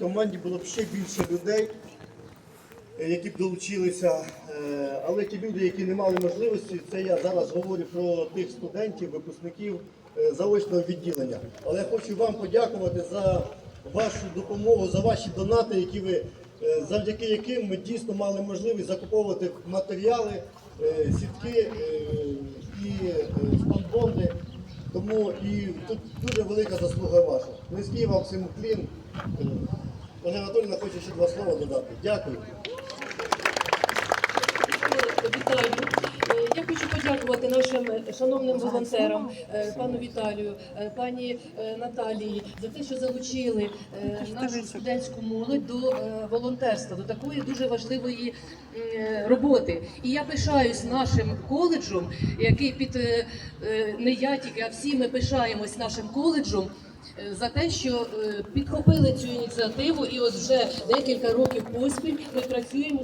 команді було б ще більше людей, е, які б долучилися. Е, Але ті люди, які не мали можливості, це я зараз говорю про тих студентів, випускників е, заочного відділення. Але я хочу вам подякувати за вашу допомогу, за ваші донати, які ви завдяки яким ми дійсно мали можливість закуповувати матеріали, сітки Тому і тут дуже велика заслуга ваша. Низький вам всім клін. Олег Анатольовна хоче ще два слова додати. Дякую. Вітаю. Е, Я хочу подякувати нашим е, шановним волонтерам, е, пану Віталію, е, пані Наталії, за те, що залучили нашу студентську молодь до волонтерства, до такої дуже важливої роботи. І я пишаюсь нашим коледжем, який під не я тільки, а всі ми пишаємось нашим коледжем. За те, що підхопили цю ініціативу, і от вже декілька років поспіль ми працюємо